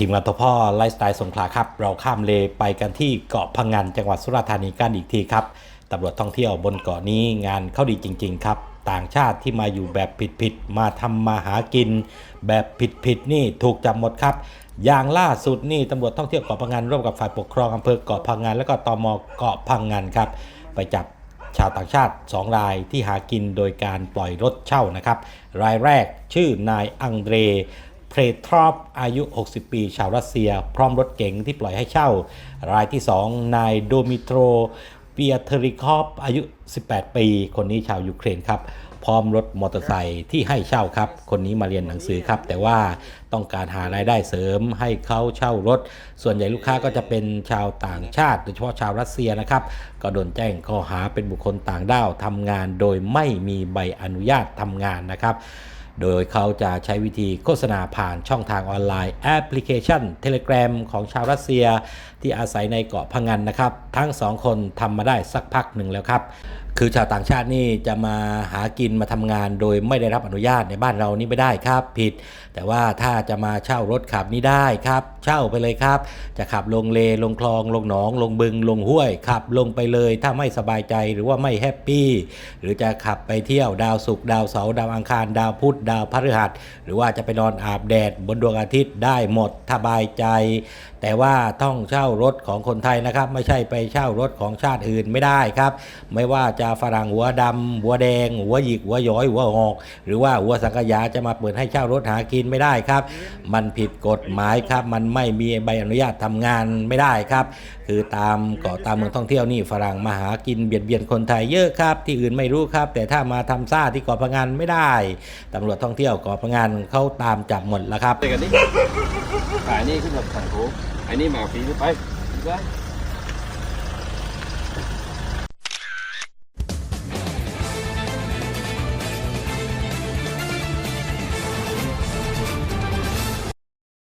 ทีมงานตัวพ่อไลฟ์สไตล์สงขลาครับ เราข้ามเลไปกันที่เกาะพังงานจังหวัดสุราษฎร์ธานีกันอีกทีครับตำรวจท่องเที่ยวบนเกาะนี้งานเข้าดีจริง ๆ ครับ ต่างชาติที่มาอยู่แบบผิดๆมาทำมาหากิน แบบผิดๆนี่ถูกจับหมดครับ อย่างล่าสุดนี่ตำรวจท่องเที่ยวเกาะพังงานร่วมกับฝ่ายปกครองอำเภอเกาะพังงานและก็ตมเกาะพังงานครับไปจับชาวต่างชาติ 2 รายที่หากินโดยการปล่อยรถเช่านะครับ รายแรกชื่อนายอังเดร เพรทรอปอายุ 60 ปี ชาวรัสเซีย พร้อมรถเก๋งที่ปล่อยให้เช่า รายที่ 2 นายโดมิโตรเปียเทริคอฟอายุ 18 ปี คนนี้ชาวยูเครนครับ พร้อมรถมอเตอร์ไซค์ที่ให้เช่าครับ คนนี้มาเรียนหนังสือครับ แต่ว่าต้องการหารายได้เสริมให้เขาเช่ารถ ส่วนใหญ่ลูกค้าก็จะเป็นชาวต่างชาติ โดยเฉพาะชาวรัสเซียนะครับ ก็โดนแจ้งข้อหาเป็นบุคคลต่างด้าวทำงานโดยไม่มีใบอนุญาตทำงานนะครับ โดยเขาจะใช้วิธีโฆษณาผ่านช่องทางออนไลน์แอปพลิเคชัน Telegram ของชาวรัสเซีย ที่อาศัยในเกาะพังงันนะครับ ทั้งสองคนทำมาได้สักพักหนึ่งแล้วครับ คือชาวต่างชาตินี่จะมาหากินมาทำงานโดยไม่ได้รับอนุญาตในบ้านเรานี่ไม่ได้ครับผิด แต่ว่าถ้าจะมาเช่ารถขับนี่ได้ครับ เช่าไปเลยครับ จะขับลงเลลงคลอง ลงหนอง ลงบึง ลงห้วย ขับลงไปเลย ถ้าไม่สบายใจหรือว่าไม่แฮปปี้หรือจะขับไปเที่ยวดาวศุกร์ดาวเสาร์ดาวอังคารดาวพุธดาวพฤหัส หรือว่าจะไปนอนอาบแดดบนดวงอาทิตย์ได้หมดสบายใจ แต่ว่าต้องเช่ารถของคนไทยนะครับ ไม่ใช่ไปเช่ารถของชาติอื่นไม่ได้ครับ ไม่ว่าจะฝรั่งหัวดำหัวแดง หัวหยิกหัวย้อยหัวหอก หรือว่าหัวสังกยาจะมาเปิดให้เช่ารถหากินไม่ได้ครับ มันผิดกฎหมายครับ มันไม่มีใบอนุญาตทำงานไม่ได้ครับ คือตามเกาะตามเมืองท่องเที่ยวนี่ฝรั่งมาหากินเบียดเบียนคนไทยเยอะครับ ที่อื่นไม่รู้ครับ แต่ถ้ามาทำซ่าที่เกาะพังงานไม่ได้ตำรวจท่องเที่ยวเกาะพังงานเขาตามจับหมดแล้วครับไปกันนี่ขายนี่ขึ้นกับสังโขอันนี้มาฟรีไปไป